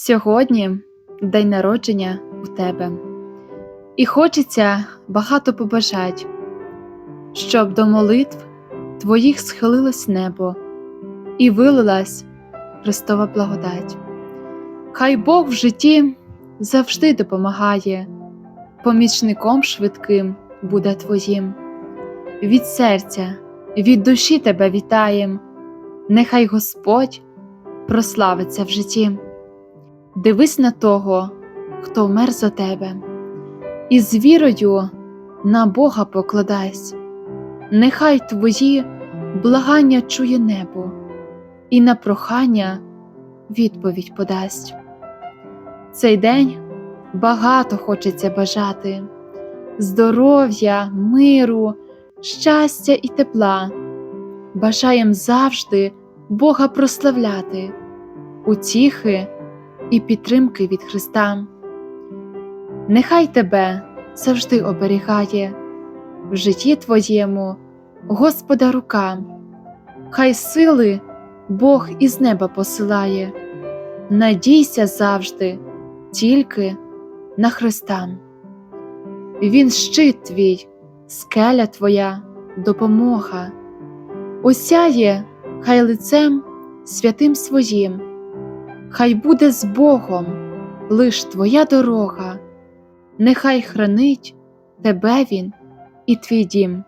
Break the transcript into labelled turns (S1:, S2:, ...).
S1: Сьогодні день народження у тебе, і хочеться багато побажать, щоб до молитв твоїх схилилось небо і вилилась Христова благодать. Хай Бог в житті завжди допомагає, помічником швидким буде твоїм. Від серця, від душі тебе вітаєм, нехай Господь прославиться в житті. Дивись на того, хто вмер за тебе, і з вірою на Бога покладайсь, нехай твої благання чує небо, і на прохання відповідь подасть. Цей день багато хочеться бажати здоров'я, миру, щастя і тепла. Бажаєм завжди Бога прославляти, утіхи і підтримки від Христа. Нехай тебе завжди оберігає в житті твоєму Господа рука, хай сили Бог із неба посилає, надійся завжди тільки на Христа. Він щит твій, скеля твоя, допомога, осяє хай лицем святим своїм хай буде з Богом лиш твоя дорога, нехай хранить тебе Він і твій дім.